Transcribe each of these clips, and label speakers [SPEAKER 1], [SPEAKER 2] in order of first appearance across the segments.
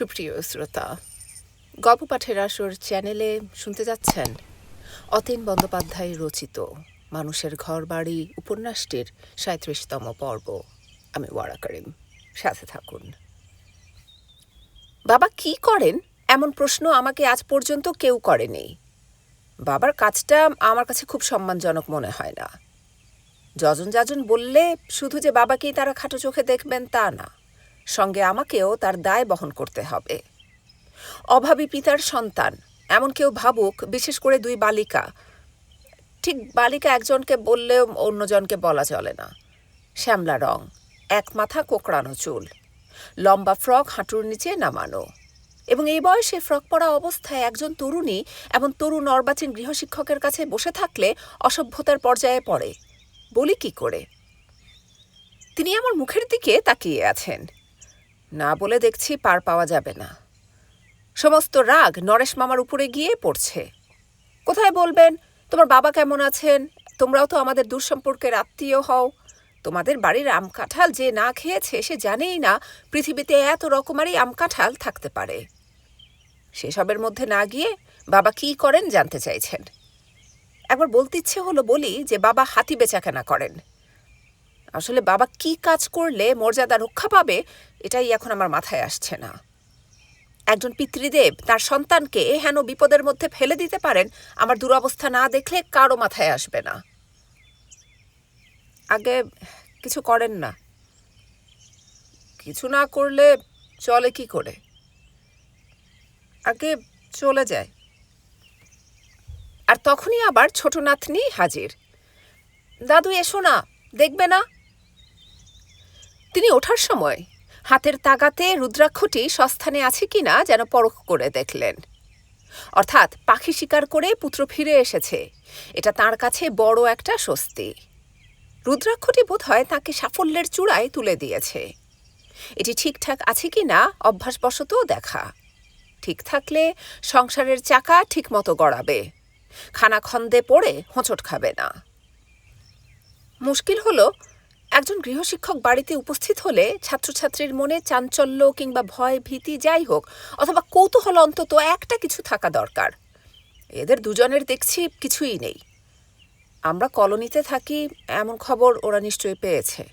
[SPEAKER 1] সুপ্রিয় শ্রোতা, গল্প পাঠের আসর চ্যানেলে শুনতে যাচ্ছেন অতীন বন্দ্যোপাধ্যায় রচিত মানুষের ঘর বাড়ি উপন্যাসটির সাঁত্রিশতম পর্ব। আমি ওয়ারা করিম, সাথে থাকুন। বাবা কি করেন? এমন প্রশ্ন আমাকে আজ পর্যন্ত কেউ করেনি। বাবার কাজটা আমার কাছে খুব সম্মানজনক মনে হয় না। যজন যাজন বললে শুধু যে বাবাকেই তারা খাটো চোখে দেখবেন তা না। সঙ্গে আমাকেও তার দায় বহন করতে হবে। অভাবী পিতার সন্তান, এমন কেউ ভাবুক, বিশেষ করে দুই বালিকা। ঠিক বালিকা একজনকে বললেও অন্যজনকে বলা চলে না। শ্যামলা রং, এক মাথা কোকড়ানো চুল, লম্বা ফ্রক হাঁটুর নিচে নামানো। এবং এই বয়সে ফ্রক পরা অবস্থায় একজন তরুণী, এমন তরুণ অর্বাচীন গৃহশিক্ষকের কাছে বসে থাকলে অসভ্যতার পর্যায়ে পড়ে। বলি কি করে? তিনি আমার মুখের দিকে তাকিয়ে আছেন। না বলে দেখছি পার পাওয়া যাবে না। সমস্ত রাগ নরেশ মামার উপরে গিয়ে পড়ছে। কোথায় বলবেন, তোমার বাবা কেমন আছেন? তোমরাও তো আমাদের দূরসম্পর্কের আত্মীয় হও। তোমাদের বাড়ির আম কাঁঠাল যে না খেয়েছে সে জানেই না পৃথিবীতে এত রকমারই আম কাঁঠাল থাকতে পারে। সেসবের মধ্যে না গিয়ে বাবা কি করেন জানতে চাইছেন। একবার বলতে ইচ্ছে হলো বলি যে বাবা হাতি বেচাকেনা করেন। আসলে বাবা কি কাজ করলে মর্যাদা রক্ষা পাবে এটাই এখন আমার মাথায় আসছে না। একজন পিতৃদেব তার সন্তানকে হেন বিপদের মধ্যে ফেলে দিতে পারেন, আমার দুরবস্থা না দেখলে কারও মাথায় আসবে না। আগে কিছু করেন না। কিছু না করলে চলে কি করে? আগে চলে যায়। আর তখনই আবার ছোট নাতনি হাজির। দাদু, এসো না, দেখবে না? তিনি ওঠার সময় হাতের তাগাতে রুদ্রাক্ষটি সস্থানে আছে কিনা যেন পরখ করে দেখলেন। অর্থাৎ পাখি শিকার করে পুত্র ফিরে এসেছে। এটা তার কাছে বড় একটা স্বস্তি। রুদ্রাক্ষটি বোধ হয় তাকে সাফল্যের চূড়ায় তুলে দিয়েছে। এটি ঠিকঠাক আছে কি না অভ্যাসবশত দেখা। ঠিক থাকলে সংসারের চাকা ঠিকমতো গড়াবে। খানাখন্দে পড়ে হোঁচট খাবে না। মুশকিল হলো একজন গৃহশিক্ষক বাড়িতে উপস্থিত হলে ছাত্রছাত্রীর মনে চাঞ্চল্য কিংবা ভয় ভীতি যাই হোক, অথবা কৌতূহল অন্তত একটা কিছু থাকা দরকার। এদের দুজনের দেখছি কিছুই নেই। আমরা কলোনিতে থাকি, এমন খবর ওরা নিশ্চয়ই পেয়েছে।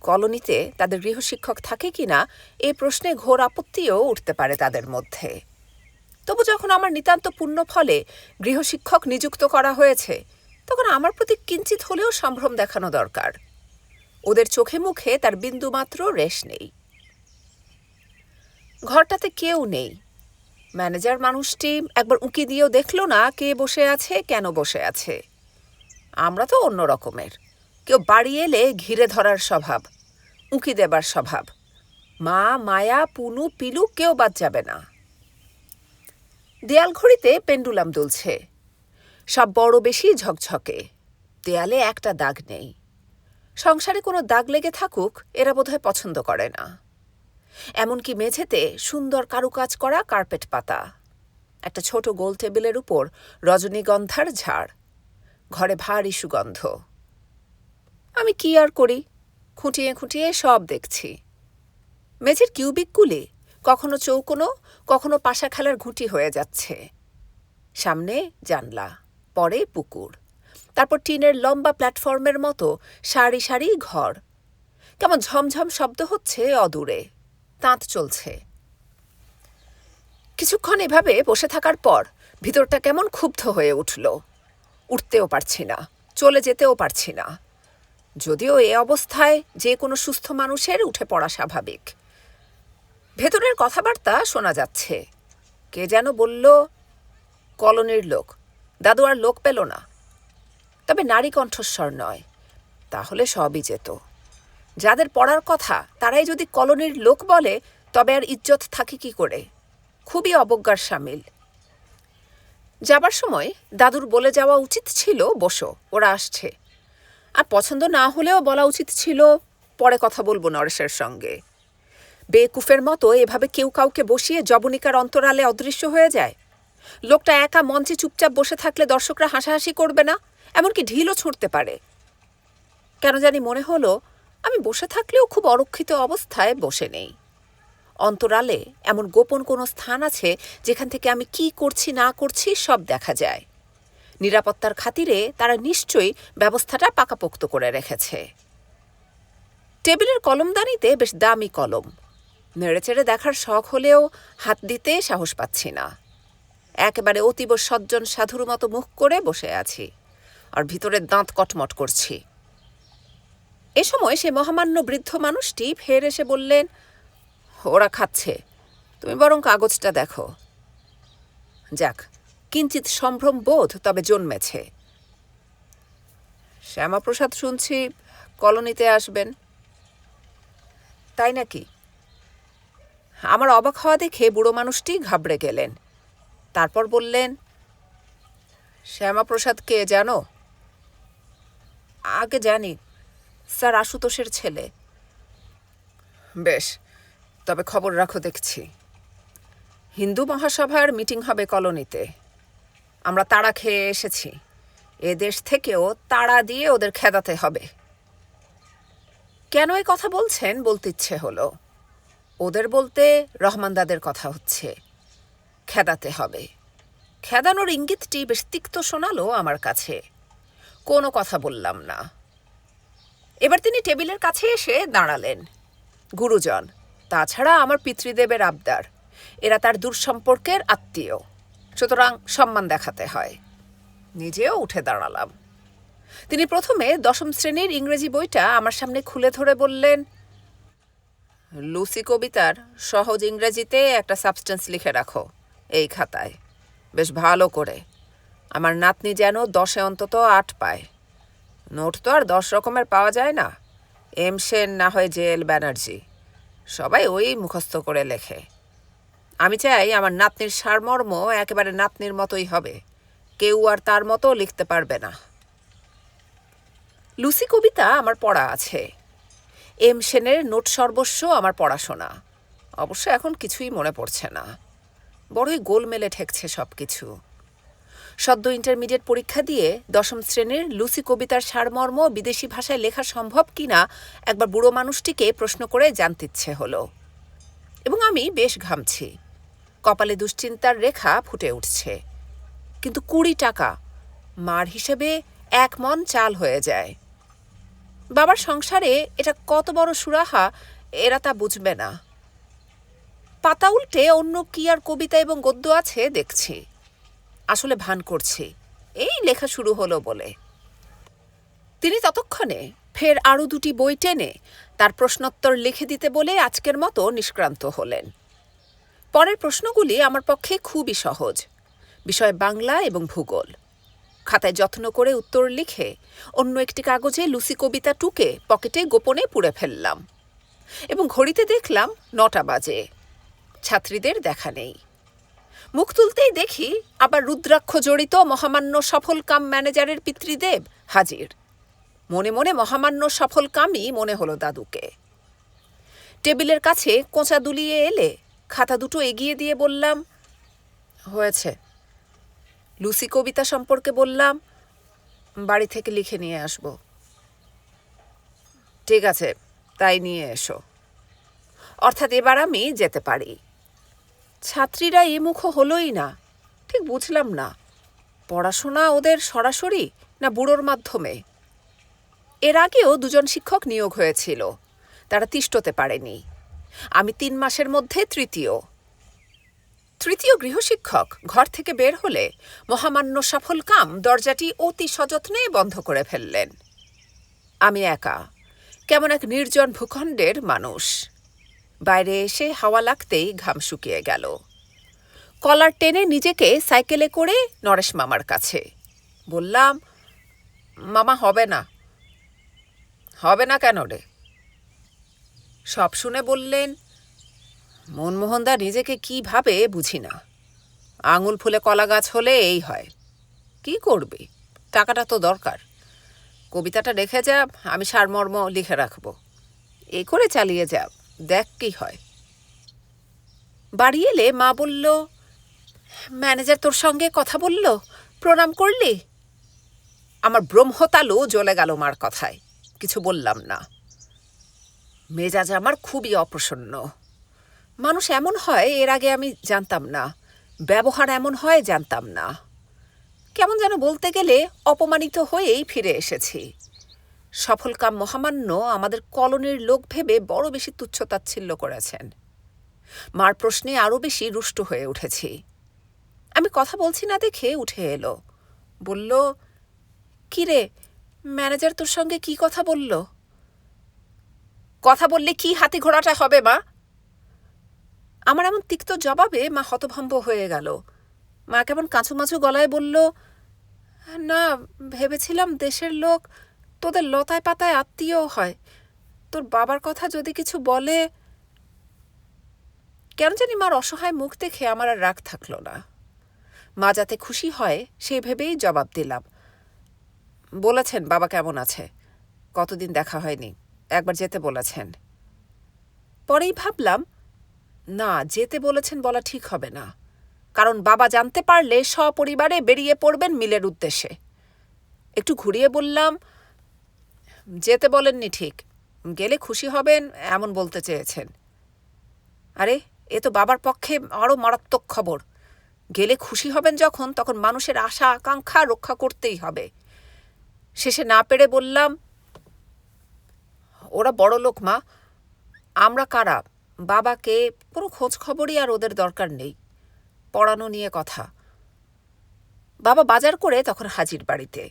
[SPEAKER 1] কলোনিতে তাদের গৃহশিক্ষক থাকে কিনা এই প্রশ্নে ঘোর আপত্তিও উঠতে পারে তাদের মধ্যে। তবু যখন আমার নিতান্ত পূর্ণ ফলে গৃহশিক্ষক নিযুক্ত করা হয়েছে, তখন আমার প্রতি কিঞ্চিত হলেও সম্ভ্রম দেখানো দরকার। ওদের চোখে মুখে তার বিন্দুমাত্র রেশ নেই। ঘরটাতে কেউ নেই। ম্যানেজার মানুষটি একবার উঁকি দিয়েও দেখল না কে বসে আছে, কেন বসে আছে। আমরা তো অন্য রকমের। কেউ বাড়ি এলে ঘিরে ধরার স্বভাব, উঁকি দেবার স্বভাব। মা, মায়া, পুনু, পিলু কেউ বাদ যাবে না। দেয়াল ঘড়িতে পেন্ডুলাম দুলছে। সব বড় বেশি ঝকঝকে। দেয়ালে একটা দাগ নেই। সংসারে কোনো দাগ লেগে থাকুক, এরা বোধহয় পছন্দ করে না। এমনকি মেঝেতে সুন্দর কারুকাজ করা কার্পেট পাতা। একটা ছোট গোল টেবিলের উপর রজনীগন্ধার ঝাড়। ঘরে ভারী সুগন্ধ। আমি কি আর করি? খুঁটিয়ে খুঁটিয়ে সব দেখছি। মেঝের কিউবিকগুলি কখনো চৌকোনো, কখনো পাশা খেলার ঘুঁটি হয়ে যাচ্ছে। সামনে জানলা, পরে পুকুর। তারপর টিনের লম্বা প্ল্যাটফর্মের মতো সারি সারি ঘর। কেমন ঝমঝম শব্দ হচ্ছে অদূরে। তাঁত চলছে। কিছুক্ষণ এভাবে বসে থাকার পর ভিতরটা কেমন ক্ষুব্ধ হয়ে উঠল। উঠতেও পারছি না, চলে যেতেও পারছি না। যদিও এ অবস্থায় যে কোনো সুস্থ মানুষের উঠে পড়া স্বাভাবিক। ভেতরের কথাবার্তা শোনা যাচ্ছে। কে যেন বলল, কলোনির লোক। দাদু আর লোক পেল না। তবে নারী কণ্ঠস্বর নয়। তাহলে সবই যেত। যাদের পড়ার কথা তারাই যদি কলোনির লোক বলে, তবে আর ইজ্জত থাকে কি করে? খুবই অবজ্ঞার সামিল। যাবার সময় দাদুর বলে যাওয়া উচিত ছিল, বসো, ওরা আসছে। আর পছন্দ না হলেও বলা উচিত ছিল, পরে কথা বলব নরেশের সঙ্গে। বেকুফের মতো এভাবে কেউ কাউকে বসিয়ে জবনিকার অন্তরালে অদৃশ্য হয়ে যায়? লোকটা একা মঞ্চে চুপচাপ বসে থাকলে দর্শকরা হাসাহাসি করবে না? এমনকি ঢিলও ছুঁড়তে পারে। কেন জানি মনে হলো, আমি বসে থাকলেও খুব অরক্ষিত অবস্থায় বসে নেই। অন্তরালে এমন গোপন কোনো স্থান আছে যেখান থেকে আমি কি করছি, না করছি সব দেখা যায়। নিরাপত্তার খাতিরে তারা নিশ্চয়ই ব্যবস্থাটা পাকাপোক্ত করে রেখেছে। টেবিলের কলমদানিতে বেশ দামি কলম। নেড়েচেড়ে দেখার শখ হলেও হাত দিতে সাহস পাচ্ছি না। একেবারে অতীব সজ্জন সাধুর মতো মুখ করে বসে আছি। আর ভিতরের দাঁত কটমট করছি। এ সময় সে মহামান্য বৃদ্ধ মানুষটি ফের এসে বললেন, ওরা খাচ্ছে। তুমি বরং কাগজটা দেখো। যাক কিঞ্চিত সম্ভ্রম বোধ তবে জন্মেছে। শ্যামাপ্রসাদ শুনছি কলোনিতে আসবেন। তাই নাকি? আমার অবাক হওয়া দেখে বুড়ো মানুষটি ঘাবড়ে গেলেন। তারপর বললেন, শ্যামাপ্রসাদ কে জানো? আগে জানি, স্যার আশুতোষের ছেলে। বেশ, তবে খবর রাখো, দেখছি। হিন্দু মহাসভার মিটিং হবে কলোনিতে। আমরা তাড়া খেয়ে এসেছি। এ দেশ থেকেও তাড়া দিয়ে ওদের খেদাতে হবে। কেন এই কথা বলছেন? বলতে ইচ্ছে হলো। ওদের বলতে রহমানদাদের কথা হচ্ছে। খেদাতে হবে। খেদানোর ইঙ্গিতটি বেশ তিক্ত শোনালো আমার কাছে। কোনো কথা বললাম না। এবার তিনি টেবিলের কাছে এসে দাঁড়ালেন। গুরুজন, তাছাড়া আমার পিতৃদেবের আবদার। এরা তার দূর সম্পর্কের আত্মীয়। সুতরাং সম্মান দেখাতে হয়। নিজেও উঠে দাঁড়ালাম। তিনি প্রথমে দশম শ্রেণির ইংরেজি বইটা আমার সামনে খুলে ধরে বললেন, লুসি কবিতার সহজ ইংরেজিতে একটা সাবস্টেন্স লিখে রাখো এই খাতায়। বেশ ভালো করে। আমার নাতনি যেন দশে অন্তত আট পায়। নোট তো আর দশ রকমের পাওয়া যায় না। এম সেন না হয় জেল ব্যানার্জি। সবাই ওই মুখস্থ করে লেখে। আমি চাই আমার নাতনির সারমর্ম একেবারে নাতনির মতোই হবে। কেউ আর তার মতো লিখতে পারবে না। লুসি কবিতা আমার পড়া আছে। এম সেনের নোট সর্বস্ব আমার পড়াশোনা। অবশ্য এখন কিছুই মনে পড়ছে না। বড়ই গোলমেলে ঠেকছে সব কিছু সদ্য ইন্টারমিডিয়েট পরীক্ষা দিয়ে দশম শ্রেণির লুসি কবিতার সারমর্ম বিদেশি ভাষায় লেখা সম্ভব কিনা একবার বুড়ো মানুষটিকে প্রশ্ন করে জানতে ইচ্ছে হলো। এবং আমি বেশ ঘামছি। কপালে দুশ্চিন্তার রেখা ফুটে উঠছে। কিন্তু কুড়ি টাকা, মার হিসেবে এক মন চাল হয়ে যায়। বাবার সংসারে এটা কত বড় সুরাহা, এরা তা বুঝবে না। পাতা উল্টে অন্য কি আর কবিতা এবং গদ্য আছে দেখছি। আসলে ভান করছি। এই লেখা শুরু হলো বলে। তিনি ততক্ষণে ফের আরও দুটি বই টেনে তার প্রশ্নোত্তর লিখে দিতে বলে আজকের মতো নিষ্ক্রান্ত হলেন। পরের প্রশ্নগুলি আমার পক্ষে খুবই সহজ। বিষয় বাংলা এবং ভূগোল। খাতায় যত্ন করে উত্তর লিখে অন্য একটি কাগজে লুসি কবিতা টুকে পকেটে গোপনে পুড়ে ফেললাম এবং ঘড়িতে দেখলাম নটা বাজে। ছাত্রীদের দেখা নেই। মুখ তুলতেই দেখি আবার রুদ্রাক্ষ জড়িত মহামান্য সফল কাম ম্যানেজারের পিতৃদেব হাজির। মনে মনে মহামান্য সফল কামই মনে হলো দাদুকে। টেবিলের কাছে কোঁচা দুলিয়ে এলে খাতা দুটো এগিয়ে দিয়ে বললাম, হয়েছে। লুসি কবিতা সম্পর্কে বললাম, বাড়ি থেকে লিখে নিয়ে আসব। ঠিক আছে, তাই নিয়ে এসো। অর্থাৎ এবার আমি যেতে পারি। ছাত্রীরা এ মুখ হলোই না। ঠিক বুঝলাম না, পড়াশোনা ওদের সরাসরি না বুড়োর মাধ্যমে? এর আগেও দুজন শিক্ষক নিয়োগ হয়েছিল, তারা তিষ্টতে পারেনি। আমি তিন মাসের মধ্যে তৃতীয়। তৃতীয় গৃহশিক্ষক ঘর থেকে বের হলে মহামান্য সফল কাম দরজাটি অতি সযত্নে বন্ধ করে ফেললেন। আমি একা, কেমন এক নির্জন ভূখণ্ডের মানুষ। বাইরে এসে হাওয়া লাগতেই ঘাম শুকিয়ে গেল। কলার টেনে নিজেকে সাইকেলে করে নরেশ মামার কাছে। বললাম, মামা, হবে না। হবে না কেন রে? সব শুনে বললেন মনমোহনদা নিজেকে কি ভাবে বুঝি না। আঙুল ফুলে কলা গাছ হলে এই হয়। কি করবে? টাকাটা তো দরকার। কবিতাটা রেখে যা, আমি সারমর্ম লিখে রাখব। এই করে চালিয়ে যা। দেখ কি হয়। বাড়ি এলে মা বলল, ম্যানেজার তোর সঙ্গে কথা বলল? প্রণাম করলি? আমার ব্রহ্মতালু জ্বলে গেল মার কথায়, কিছু বললাম না। মেজাজ আমার খুবই অপ্রসন্ন। মানুষ এমন হয়, এর আগে আমি জানতাম না। ব্যবহার এমন হয়, জানতাম না। কেমন যেন বলতে গেলে অপমানিত হয়েই ফিরে এসেছি। সফলকাম মহামান্য আমাদের কলোনির লোক ভেবে বড় বেশি তুচ্ছতাচ্ছিল্য করেছেন। মার প্রশ্নে আরও বেশি রুষ্ট হয়ে উঠেছি। আমি কথা বলছি না দেখে উঠে এলো। বলল, কি রে, ম্যানেজার তোর সঙ্গে কি কথা বলল? কথা বললে কি হাতি ঘোড়াটা হবে, মা? আমার এমন তিক্ত জবাবে মা হতভম্ব হয়ে গেল। মা কেমন কাঁচুমাচু গলায় বলল, না, ভেবেছিলাম দেশের লোক তোদের লতায় পাতায় আত্মীয় হয়। তোর বাবার কথা যদি কিছু বলে, কেন জানি মার অসহায় মুখ দেখে আমার আর রাগ থাকল না। মা যাতে খুশি হয়, সে ভেবেই জবাব দিলাম। বলেছেন, বাবা কেমন আছে? কতদিন দেখা হয়নি, একবার যেতে বলেছেন। পরেই ভাবলাম, না, যেতে বলেছেন বলা ঠিক হবে না। কারণ বাবা জানতে পারলে সপরিবারে বেরিয়ে পড়বেন মিলের উদ্দেশ্যে। একটু ঘুরিয়ে বললাম যেতে বলেননি ঠিক। গেলে খুশি হবেন এমন বলতে চেয়েছেন। আরে, এ তো বাবার পক্ষে আরও মারাত্মক খবর। গেলে খুশি হবেন যখন, তখন মানুষের আশা, আকাঙ্ক্ষা রক্ষা করতেই হবে। শেষে না পেরে বললাম, ওরা বড় লোক মা, আমরা কারা? বাবাকে পুরো খোঁজ খবরই আর ওদের দরকার নেই। পড়ানো নিয়ে কথা। বাবা বাজার করে তখন হাজির বাড়িতে।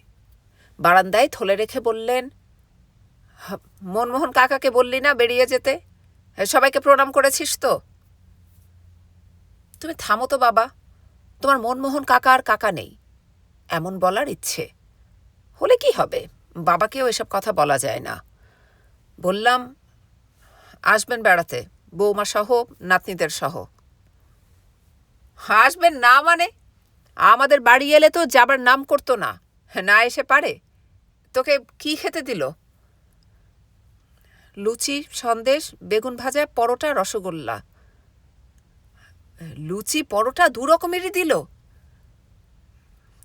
[SPEAKER 1] বারান্দায় থলে রেখে বললেন "হ- মনমোহন কাকাকে বললি না বেরিয়ে যেতে? সবাইকে প্রণাম করেছিস তো? তুমি থামো তো বাবা। তোমার মনমোহন কাকা আর কাকা নেই। এমন বলার ইচ্ছে। হলে কি হবে? বাবাকেও এসব কথা বলা যায় না। বললাম, আসবেন বেড়াতে। বৌমা সহ, নাতনিদের সহ। আসবেন না মানে? আমাদের বাড়ি এলে তো যাবার নাম করতো না। না এসে পারে। তোকে কি খেতে দিল? লুচি সন্দেশ, বেগুন ভাজা, পরোটা, রসগোল্লা। লুচি, পরোটা দু রকমেরই দিল।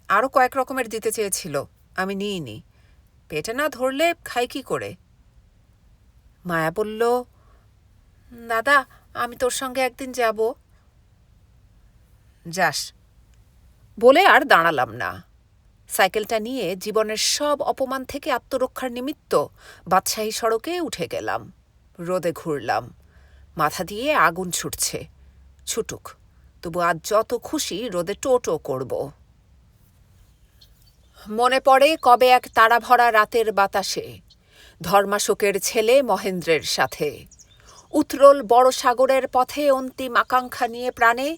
[SPEAKER 1] আরও কয়েক রকমের দিতে চেয়েছিল। আমি নিইনি। পেটে না ধরলে খাই কি করে? মায়া বলল, দাদা, আমি তোর সঙ্গে একদিন যাব। যাস। বলে আর দাঁড়ালাম না। সাইকেলটা নিয়ে জীবনের সব অপমান থেকে আত্মরক্ষার নিমিত্ত বাদশাহী সড়কে উঠে গেলাম। রোদে ঘুরলাম। মাথা দিয়ে আগুন ছুটছে। ছুটুক, তবু আজ যত খুশি রোদে টোটো করব। মনে পড়ে কবে এক তারাভরা রাতের বাতাসে, ধর্মাশোকের ছেলে মহেন্দ্রের সাথে। উত্রল বড় সাগরের পথে অন্তিম আকাঙ্ক্ষা নিয়ে প্রাণে,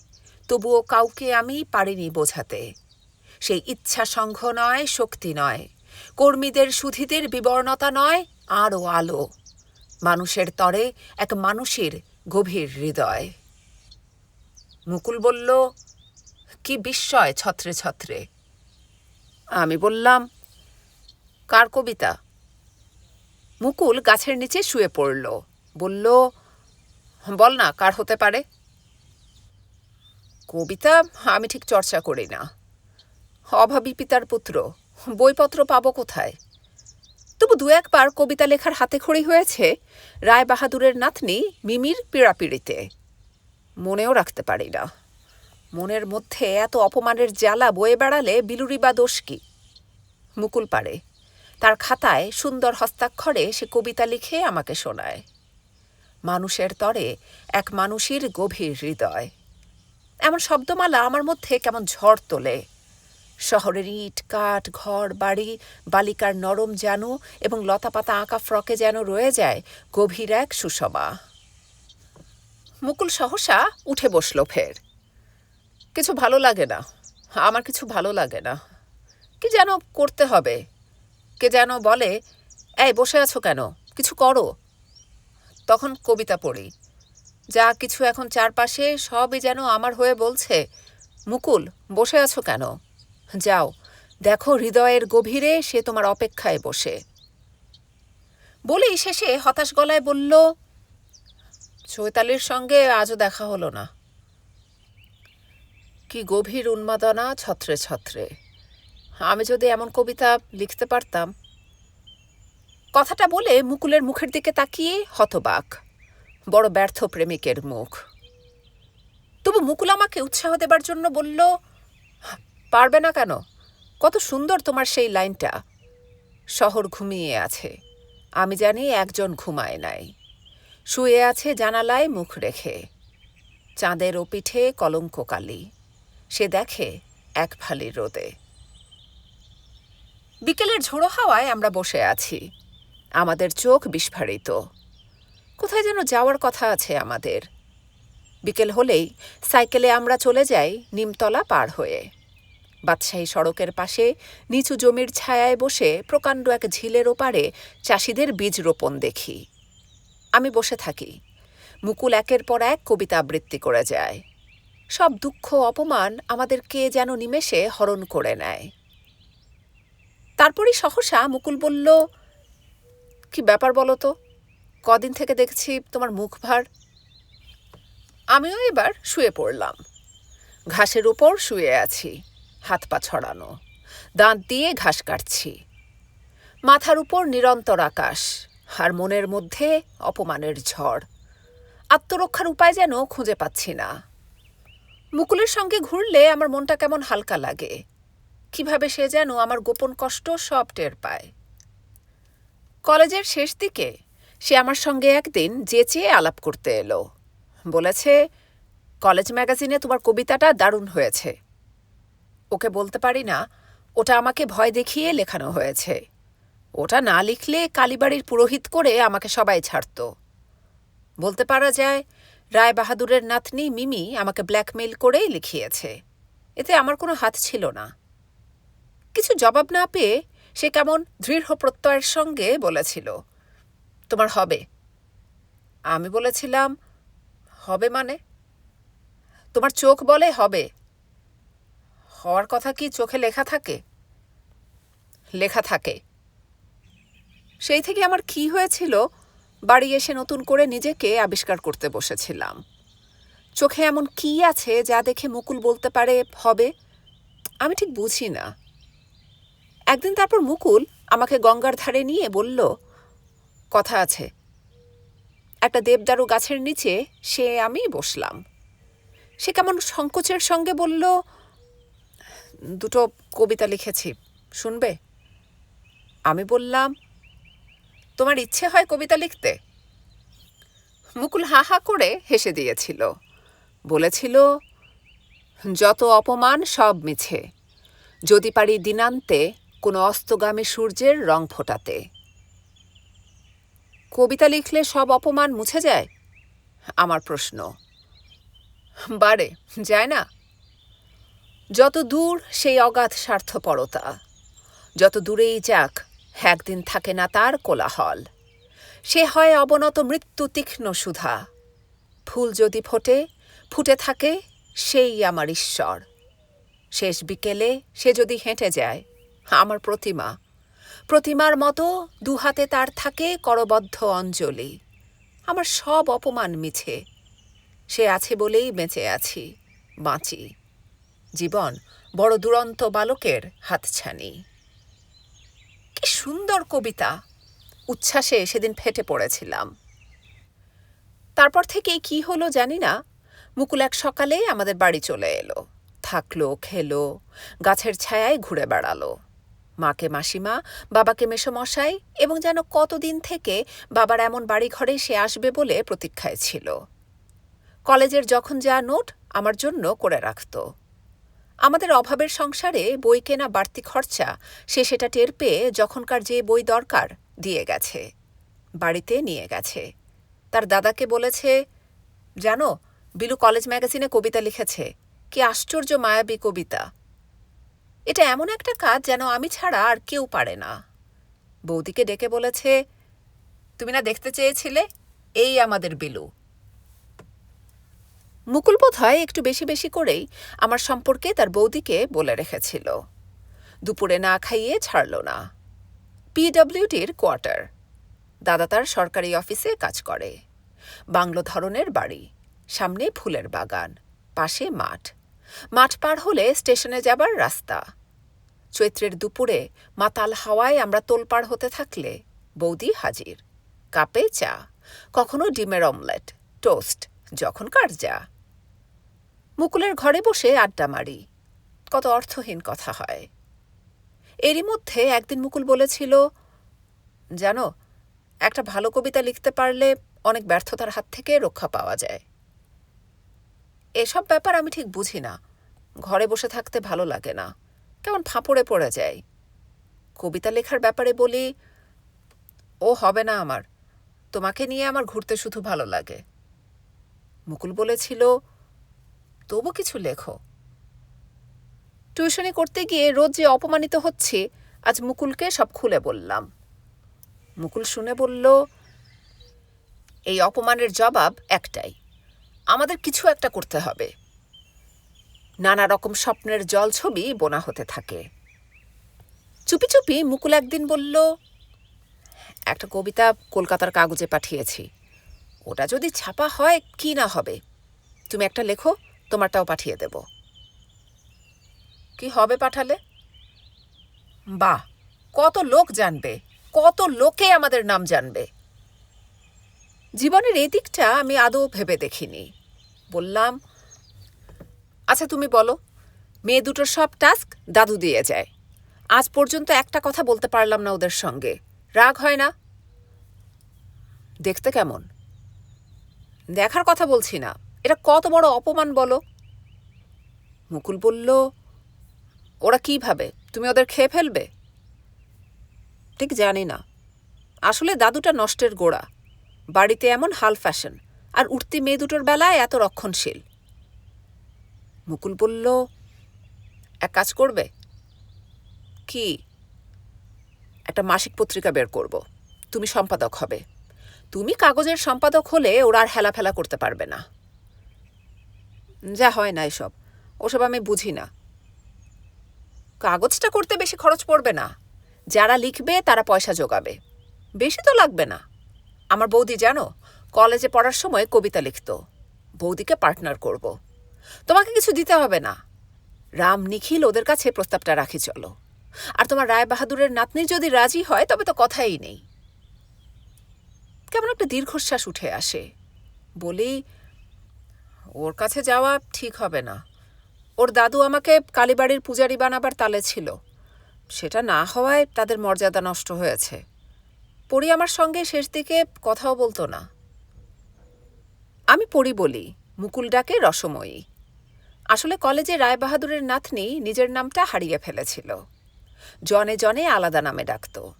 [SPEAKER 1] তবুও কাউকে আমি পারিনি বোঝাতে। সেই ইচ্ছা সংঘ নয়, শক্তি নয়। কর্মীদের সুধীদের বিবর্ণতা নয়, আরও আলো। মানুষের তরে এক মানুষের গভীর হৃদয়। মুকুল বলল, কি বিস্ময় ছত্রে ছত্রে। আমি বললাম, কার কবিতা? মুকুল গাছের নিচে শুয়ে পড়ল। বলল, বল না, কার হতে পারে? কবিতা আমি ঠিক চর্চা করি না। অভাবী পিতার পুত্র, বইপত্র পাবো কোথায়? তবু দু একবার কবিতা লেখার হাতে খড়ি হয়েছে রায় বাহাদুরের নাতনি মিমির পীড়াপিড়িতে। মনেও রাখতে পারি না। মনের মধ্যে এত অপমানের জ্বালা বয়ে বেড়ালে বিলুরি বা দোষ কি? মুকুল পারে তার খাতায় সুন্দর হস্তাক্ষরে সে কবিতা লিখে আমাকে শোনায়। মানুষের তরে এক মানুষের গভীর হৃদয়। এমন শব্দমালা আমার মধ্যে কেমন ঝড় তোলে। শহরের ইট, কাঠ, ঘর, বাড়ি, বালিকার নরম জানু এবং লতাপাতা আঁকা ফ্রকে যেন রয়ে যায়, গভীর এক সুষমা। মুকুল সহসা উঠে বসল ফের। কিছু ভালো লাগে না, আমার কিছু ভালো লাগে না। কি যেন করতে হবে? কে যেন বলে, এই, বসে আছো কেন? কিছু করো? তখন কবিতা পড়ি। যা কিছু এখন চারপাশে সবই যেন আমার হয়ে বলছে, মুকুল, বসে আছো কেন? যাও, দেখো হৃদয়ের গভীরে সে তোমার অপেক্ষায় বসে। বলেই শেষে হতাশ গলায় বলল, চৈতালির সঙ্গে আজও দেখা হলো না। কি গভীর উন্মাদনা, ছত্রে ছত্রে। আমি যদি এমন কবিতা লিখতে পারতাম। কথাটা বলে মুকুলের মুখের দিকে তাকিয়ে হতবাক, বড় ব্যর্থ প্রেমিকের মুখ। তবু মুকুল আমাকে উৎসাহ দেবার জন্য বলল পারবে না কেন? কত সুন্দর তোমার সেই লাইনটা। শহর ঘুমিয়ে আছে। আমি জানি একজন ঘুমায় নাই। শুয়ে আছে জানালায় মুখ রেখে। চাঁদের ও পিঠে কলঙ্ক কালি। সে দেখে এক ফালি রোদে। বিকেলের ঝোড়ো হাওয়ায় আমরা বসে আছি। আমাদের চোখ বিস্ফারিত। কোথায় যেন যাওয়ার কথা আছে আমাদের। বিকেল হলেই সাইকেলে আমরা চলে যাই নিমতলা পার হয়ে। বাদশাহী সড়কের পাশে নিচু জমির ছায়ায় বসে প্রকাণ্ড এক ঝিলের ওপারে চাষিদের বীজ রোপণ দেখি। আমি বসে থাকি। মুকুল একের পর এক কবিতা আবৃত্তি করে যায়। সব দুঃখ, অপমান আমাদের কে যেন নিমেষে হরণ করে নেয়। তারপরই সহসা মুকুল বলল, কি ব্যাপার বলো তো? কদিন থেকে দেখছি তোমার মুখ ভার। আমিও এবার শুয়ে পড়লাম। ঘাসের উপর শুয়ে আছি। হাত পা ছড়ানো। দাঁত দিয়ে ঘাস কাটছি। মাথার উপর নিরন্তর আকাশ আর মনের মধ্যে অপমানের ঝড়। আত্মরক্ষার উপায় যেন খুঁজে পাচ্ছি না। মুকুলের সঙ্গে ঘুরলে আমার মনটা কেমন হালকা লাগে। কীভাবে সে যেন আমার গোপন কষ্ট সব টের পায়। কলেজের শেষ দিকে সে আমার সঙ্গে একদিন যেচেয়ে আলাপ করতে এলো। বলেছে, কলেজ ম্যাগাজিনে তোমার কবিতাটা দারুণ হয়েছে। ওকে বলতে পারি না, ওটা আমাকে ভয় দেখিয়ে লেখানো হয়েছে। ওটা না লিখলে কালীবাড়ির পুরোহিত করে আমাকে সবাই ছাড়ত। বলতে পারা যায় রায় বাহাদুরের নাতনি মিমি আমাকে ব্ল্যাকমেইল করেই লিখিয়েছে। এতে আমার কোনো হাত ছিল না। কিছু জবাব না পেয়ে সে কেমন দৃঢ় প্রত্যয়ের সঙ্গে বলেছিল, তোমার হবে। আমি বলেছিলাম, হবে মানে? তোমার চোখ বলে হবে। হওয়ার কথা কি চোখে লেখা থাকে? লেখা থাকে। সেই থেকে আমার কি হয়েছিল, বাড়ি এসে নতুন করে নিজেকে আবিষ্কার করতে বসেছিলাম। চোখে এমন কি আছে যা দেখে মুকুল বলতে পারে, হবে? আমি ঠিক বুঝি না। একদিন তারপর মুকুল আমাকে গঙ্গার ধারে নিয়ে বলল, কথা আছে। একটা দেবদারু গাছের নিচে সে আমি বসলাম। সে কেমন সংকোচের সঙ্গে বলল দুটো কবিতা লিখেছি, শুনবে? আমি বললাম, তোমার ইচ্ছে হয় কবিতা লিখতে? মুকুল হা হা করে হেসে দিয়েছিল। বলেছিল, যত অপমান, সব মিছে। যদি পারি দিনান্তে কোনো অস্তগামী সূর্যের রং ফোটাতে। কবিতা লিখলে সব অপমান মুছে যায়? আমার প্রশ্ন। বারে, যায় না। যত দূর সেই অগাধ স্বার্থপরতা, যত দূরেই যাক, একদিন থাকে না তার কোলাহল। সে হয় অবনত মৃত্যু তীক্ষ্ণ সুধা। ফুল যদি ফোটে, ফুটে থাকে, সেই আমার ঈশ্বর। শেষ বিকেলে সে যদি হেঁটে যায়, আমার প্রতিমা। প্রতিমার মতো দুহাতে তার থাকে করবদ্ধ অঞ্জলি। আমার সব অপমান মিছে। সে আছে বলেই বেঁচে আছি, বাঁচি। জীবন, বড় দুরন্ত বালকের হাতছানি। কি সুন্দর কবিতা। উচ্ছ্বাসে সেদিন ফেটে পড়েছিলাম। তারপর থেকে কি হলো জানি না। মুকুল এক সকালে আমাদের বাড়ি চলে এলো। থাকল, খেলো, গাছের ছায়ায় ঘুরে বেড়ালো। মাকে মাসিমা, বাবাকে মেসমশাই এবং যেন কতদিন থেকে বাবার এমন বাড়ি ঘরে সে আসবে বলে প্রতীক্ষায় ছিল। কলেজের যখন যা নোট, আমার জন্য করে রাখত। আমাদের অভাবের সংসারে বই কেনা বাড়তি খরচা, সে সেটা টের পেয়ে যখনকার যে বই দরকার, দিয়ে গেছে, বাড়িতে নিয়ে গেছে। তার দাদাকে বলেছে, জানো, বিলু কলেজ ম্যাগাজিনে কবিতা লিখেছে, কি আশ্চর্য মায়াবী কবিতা। এটা এমন একটা কাজ যেন আমি ছাড়া আর কেউ পারে না। বৌদিকে ডেকে বলেছে, তুমি না দেখতে চেয়েছিলে? এই আমাদের বিলু। মুকুল বোধ হয় একটু বেশি বেশি করেই আমার সম্পর্কে তার বৌদিকে বলে রেখেছিল। দুপুরে না খাইয়ে ছাড়ল না। পিডব্লিউডির কোয়ার্টার। দাদা তার সরকারি অফিসে কাজ করে। বাংলো ধরনের বাড়ি। সামনে ফুলের বাগান। পাশে মাঠ। মাঠ পার হলে স্টেশনে যাবার রাস্তা। চৈত্রের দুপুরে মাতাল হাওয়ায় আমরা তোলপাড় হতে থাকলে বৌদি হাজির। কাপে চা। কখনো ডিমের অমলেট। টোস্ট। যখন কার যা। মুকুলের ঘরে বসে আড্ডা মারি। কত অর্থহীন কথা হয়। এরই মধ্যে একদিন মুকুল বলেছিল, জানো, একটা ভালো কবিতা লিখতে পারলে অনেক ব্যর্থতার হাত থেকে রক্ষা পাওয়া যায়। এসব ব্যাপার আমি ঠিক বুঝি না। ঘরে বসে থাকতে ভালো লাগে না। কেমন ফাঁপড়ে পড়ে যায়। কবিতা লেখার ব্যাপারে বলি, ও হবে না আমার। তোমাকে নিয়ে আমার ঘুরতে শুধু ভালো লাগে। মুকুল বলেছিল তবু কিছু লেখো। টিউশনি করতে গিয়ে রোজ যে অপমানিত হচ্ছে, আজ মুকুলকে সব খুলে বললাম। মুকুল শুনে বলল, এই অপমানের জবাব একটাই, আমাদের কিছু একটা করতে হবে। নানা রকম স্বপ্নের জল ছবি বোনা হতে থাকে। চুপি চুপি মুকুল একদিন বলল, একটা কবিতা কলকাতার কাগজে পাঠিয়েছি। ওটা যদি ছাপা হয়, কি না হবে? তুমি একটা লেখো। তোমারটাও পাঠিয়ে দেব। কি হবে পাঠালে? বাহ, কত লোক জানবে, কত লোকে আমাদের নাম জানবে। জীবনের এই দিকটা আমি আদৌ ভেবে দেখিনি। বললাম আচ্ছা তুমি বলো, মেয়ে দুটোর সব টাস্ক দাদু দিয়ে যায়। আজ পর্যন্ত একটা কথা বলতে পারলাম না ওদের সঙ্গে। রাগ হয় না? দেখতে কেমন? দেখার কথা বলছি না। এটা কত বড় অপমান বলো। মুকুল বলল, ওরা কি ভাবে? তুমি ওদের খেয়ে ফেলবে? ঠিক জানি না। আসলে দাদুটা নষ্টের গোড়া। বাড়িতে এমন হাল ফ্যাশন, আর উঠতি মেয়ে দুটোর বেলায় এত রক্ষণশীল। মুকুল বলল, এক কাজ করবে? কি? একটা মাসিক পত্রিকা বের করব। তুমি সম্পাদক হবে। তুমি কাগজের সম্পাদক হলে ওরা আর হেলাফেলা করতে পারবে না। যা হয় না এসব। ওসব আমি বুঝি না। কাগজটা করতে বেশি খরচ পড়বে না। যারা লিখবে, তারা পয়সা জোগাবে বেশি তো লাগবে না। আমার বৌদি জানো, কলেজে পড়ার সময় কবিতা লিখত। বৌদিকে পার্টনার করব। তোমাকে কিছু দিতে হবে না। রাম নিখিল ওদের কাছে প্রস্তাবটা রাখি, চলো। আর তোমার রায় বাহাদুরের নাতনি যদি রাজি হয়, তবে তো কথাই নেই। কেমন একটা দীর্ঘশ্বাস উঠে আসে। বলি ওর কাছে যাওয়া ঠিক হবে না। ওর দাদু আমাকে কালীবাড়ির পূজারি বানাবার তালে ছিল। সেটা না হওয়ায় তাদের মর্যাদা নষ্ট হয়েছে। পরি আমার সঙ্গে শেষ দিকে কথাও বলতো না। আমি পড়ি বলি, মুকুল ডাকে রসময়ী। আসলে কলেজে রায়বাহাদুরের নাতনি নিজের নামটা হারিয়ে ফেলেছিল। জনে জনে আলাদা নামে ডাকত।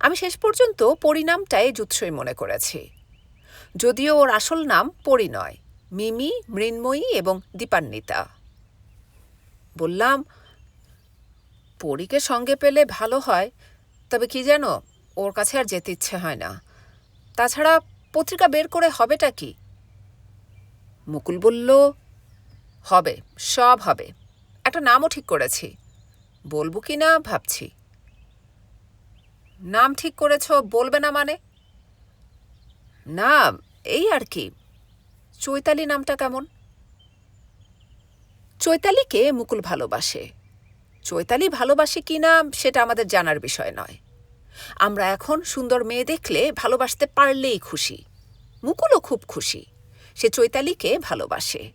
[SPEAKER 1] আমি শেষ পর্যন্ত পরিণামটাই জুৎসই মনে করেছি। যদিও ওর আসল নাম পরি নয়। মিমি, মৃন্ময়ী এবং দীপান্বিতা। বললাম, পরীকে সঙ্গে পেলে ভালো হয়, তবে কি যেন ওর কাছে আর যেতে ইচ্ছে হয় না। তাছাড়া পত্রিকা বের করে হবেটা কি? মুকুল বলল, হবে, সব হবে। একটা নামও ঠিক করেছি। বলব কি না ভাবছি। নাম ঠিক করেছ বলবে না মানে? না, এই আর কি। চৈতালি নামটা কেমন? চৈতালিকে মুকুল ভালোবাসে। চৈতালি ভালোবাসে কি না, সেটা আমাদের জানার বিষয় নয়। আমরা এখন সুন্দর মেয়ে দেখলে ভালোবাসতে পারলেই খুশি। মুকুলও খুব খুশি। সে চৈতালিকে ভালোবাসে।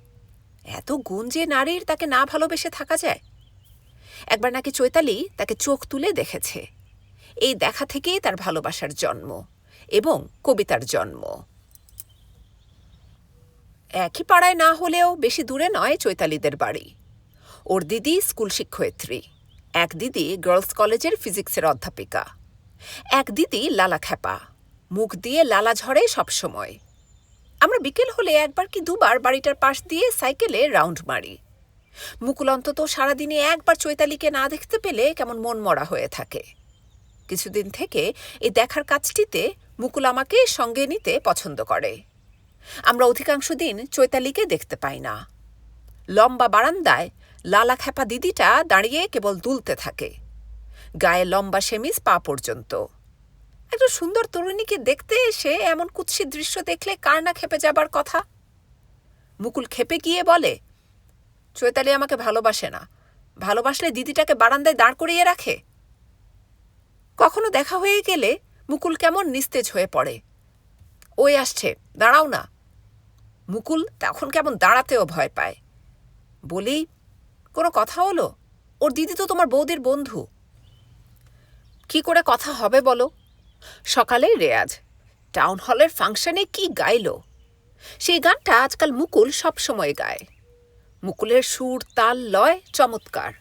[SPEAKER 1] এত গুণ যে নারীর তাকে না ভালোবেসে থাকা যায়। একবার নাকি চৈতালি তাকে চোখ তুলে দেখেছে। এই দেখা থেকেই তার ভালোবাসার জন্ম এবং কবিতার জন্ম। একই পাড়ায় না হলেও বেশি দূরে নয় চৈতালিদের বাড়ি। ওর দিদি স্কুল শিক্ষয়িত্রী। এক দিদি গার্লস কলেজের ফিজিক্সের অধ্যাপিকা। এক দিদি লালা খ্যাপা। মুখ দিয়ে লালা ঝরে সবসময়। আমরা বিকেল হলে একবার কি দুবার বাড়িটার পাশ দিয়ে সাইকেলে রাউন্ড মারি। মুকুল অন্তত সারাদিনে একবার চৈতালিকে না দেখতে পেলে কেমন মন মরা হয়ে থাকে। কিছুদিন থেকে এই দেখার কাজটিতে মুকুল আমাকে সঙ্গে নিতে পছন্দ করে। আমরা অধিকাংশ দিন চৈতালিকে দেখতে পাই না। লম্বা বারান্দায় লালা খ্যাপা দিদিটা দাঁড়িয়ে কেবল দুলতে থাকে। গায়ে লম্বা সেমিস পা পর্যন্ত। একটা সুন্দর তরুণীকে দেখতে এসে এমন কুৎসিত দৃশ্য দেখলে কার না খেপে যাবার কথা? মুকুল খেপে গিয়ে বলে, চৈতালি আমাকে ভালোবাসে না। ভালোবাসলে দিদিটাকে বারান্দায় দাঁড় করিয়ে রাখে? কখনো দেখা হয়ে গেলে মুকুল কেমন নিস্তেজ হয়ে পড়ে। ওই আসছে, দাঁড়াও না। মুকুল তখন কেমন দাঁড়াতেও ভয় পায়। বলি, কোনো কথা হলো? ওর দিদি তো তোমার বৌদির বন্ধু। কি করে কথা হবে বলো? সকালেই রেয়াজ টাউন হলের ফাংশনে কি গাইলো? সেই গানটা আজকাল মুকুল সবসময় গায়। মুকুলের সুর, তাল, লয় চমৎকার।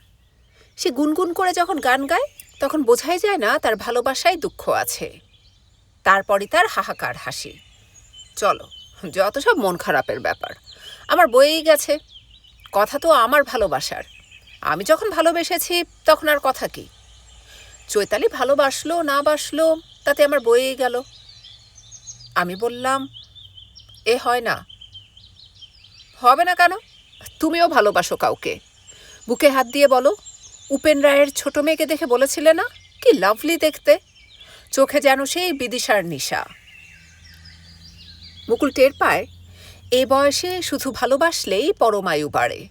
[SPEAKER 1] সে গুনগুন করে যখন গান গায়, তখন বোঝাই যায় না তার ভালোবাসায় দুঃখ আছে। তারপরই তার হাহাকার হাসি। চলো। যত সব মন খারাপের ব্যাপার। আমার বয়েই গেছে। কথা তো আমার ভালোবাসার। আমি যখন ভালোবেসেছি, তখন আর কথা কি? চৈতালি ভালোবাসলো, না বাসলো, তাতে আমার বয়েই গেল। আমি বললাম, এ হয় না। হবে না কেন? তুমিও ভালোবাসো কাউকে। বুকে হাত দিয়ে বলো, উপেন রায়ের ছোট মেয়েকে দেখে বলেছিলে না? কি লাভলি দেখতে। চোখে যেন সেই বিদিশার নিশা। মুকুল টের পায়, এ বয়সে শুধু ভালোবাসলেই পরমায়ু বাড়ে।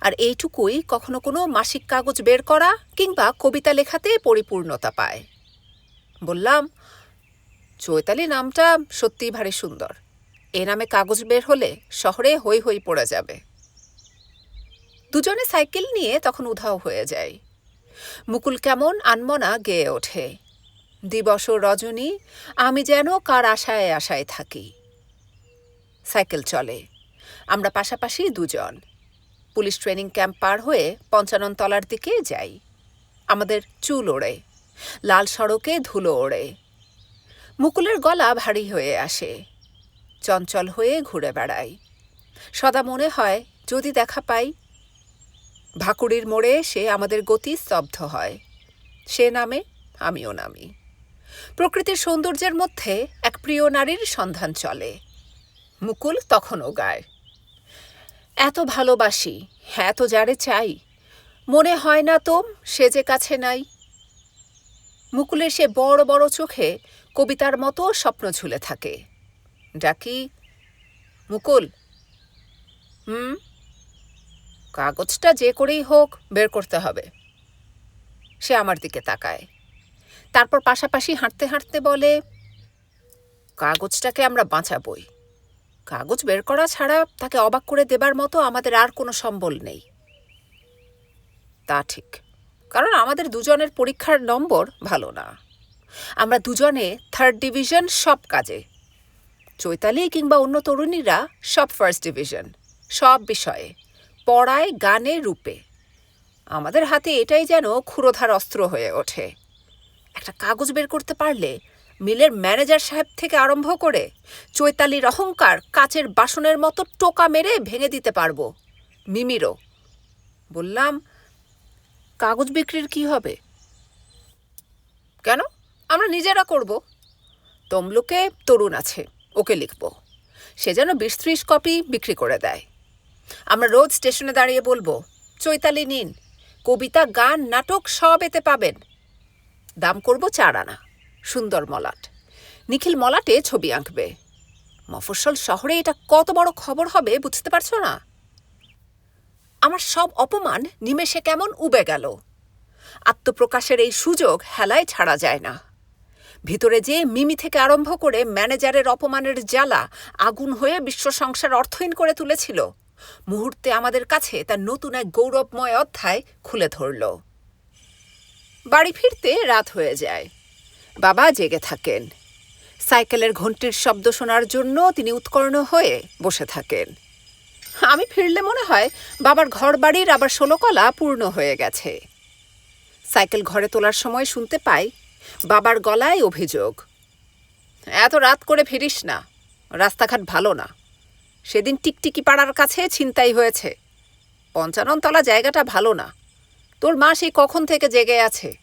[SPEAKER 1] আর এইটুকুই কখনো কোনো মাসিক কাগজ বের করা কিংবা কবিতা লেখাতে পরিপূর্ণতা পায়। বললাম, চৈতালি নামটা সত্যিই ভারী সুন্দর। এ নামে কাগজ বের হলে শহরে হই হই পড়ে যাবে। দুজনে সাইকেল নিয়ে তখন উধাও হয়ে যায়। মুকুল কেমন আনমনা গেয়ে ওঠে। দিবস রজনী, আমি যেন কার আশায় আশায় থাকি। সাইকেল চলে। আমরা পাশাপাশি দুজন। পুলিশ ট্রেনিং ক্যাম্প পার হয়ে পঞ্চানন তলার দিকে যাই। আমাদের চুল ওড়ে। লাল সড়কে ধুলো ওড়ে। মুকুলের গলা ভারী হয়ে আসে। চঞ্চল হয়ে ঘুরে বেড়াই। সদা মনে হয়, যদি দেখা পাই, ভাকুড়ির মোড়ে সে আমাদের গতি স্তব্ধ হয়। সে নামে, আমিও নামি। প্রকৃতির সৌন্দর্যের মধ্যে এক প্রিয় নারীর সন্ধান চলে। মুকুল তখনও গায়। এত ভালোবাসি এত যারে চাই, মনে হয় না তো সে যে কাছে নাই। মুকুলের সে বড় বড় চোখে কবিতার মতো স্বপ্ন ঝুলে থাকে। ডাকি, মুকুল, হুম, কাগজটা যে করেই হোক বের করতে হবে। সে আমার দিকে তাকায়। তারপর পাশাপাশি হাঁটতে হাঁটতে বলে, কাগজটাকে আমরা বাঁচাবই। কাগজ বের করা ছাড়া তাকে অবাক করে দেবার মতো আমাদের আর কোনো সম্বল নেই। তা ঠিক। কারণ আমাদের দুজনের পরীক্ষার নম্বর ভালো না। আমরা দুজনে থার্ড ডিভিশন সব কাজে। চৈতালি কিংবা অন্য তরুণীরা সব ফার্স্ট ডিভিশন সব বিষয়ে, পড়ায়, গানে, রূপে। আমাদের হাতে এটাই যেন ক্ষুরোধার অস্ত্র হয়ে ওঠে। একটা কাগজ বের করতে পারলে মিলের ম্যানেজার সাহেব থেকে আরম্ভ করে চৈতালির অহংকার কাচের বাসনের মতো টোকা মেরে ভেঙে দিতে পারব। মিমিরও। বললাম, কাগজ বিক্রির কি হবে? কেন? আমরা নিজেরা করব। তমলুকে তরুণ আছে, ওকে লিখব। সে যেন বিশ ত্রিশ কপি বিক্রি করে দেয়। আমরা রোজ স্টেশনে দাঁড়িয়ে বলব, চৈতালি নিন, কবিতা, গান, নাটক সব এতে পাবেন। দাম করব চার আনা। সুন্দর মলাট। নিখিল মলাটে ছবি আঁকবে। মফস্বল শহরে এটা কত বড় খবর হবে বুঝতে পারছ না? আমার সব অপমান নিমেষে কেমন উবে গেল। আত্মপ্রকাশের এই সুযোগ হেলায় ছাড়া যায় না। ভিতরে যে মিমি থেকে আরম্ভ করে ম্যানেজারের অপমানের জ্বালা আগুন হয়ে বিশ্ব সংসার অর্থহীন করে তুলেছিল, মুহূর্তে আমাদের কাছে তার নতুন এক গৌরবময় অধ্যায় খুলে ধরল। বাড়ি ফিরতে রাত হয়ে যায়। বাবা জেগে থাকেন। সাইকেলের ঘন্টির শব্দ শোনার জন্য তিনি উৎকর্ণ হয়ে বসে থাকেন। আমি ফিরলে মনে হয় বাবার ঘর বাড়ির আবার ষোলকলা পূর্ণ হয়ে গেছে। সাইকেল ঘরে তোলার সময় শুনতে পাই বাবার গলায় অভিযোগ। এত রাত করে ফিরিস না, রাস্তাঘাট ভালো না। সেদিন টিকটিকি পাড়ার কাছে ছিনতাই হয়েছে। পঞ্চাননতলা জায়গাটা ভালো না। তোর মা সেই কখন থেকে জেগে আছে?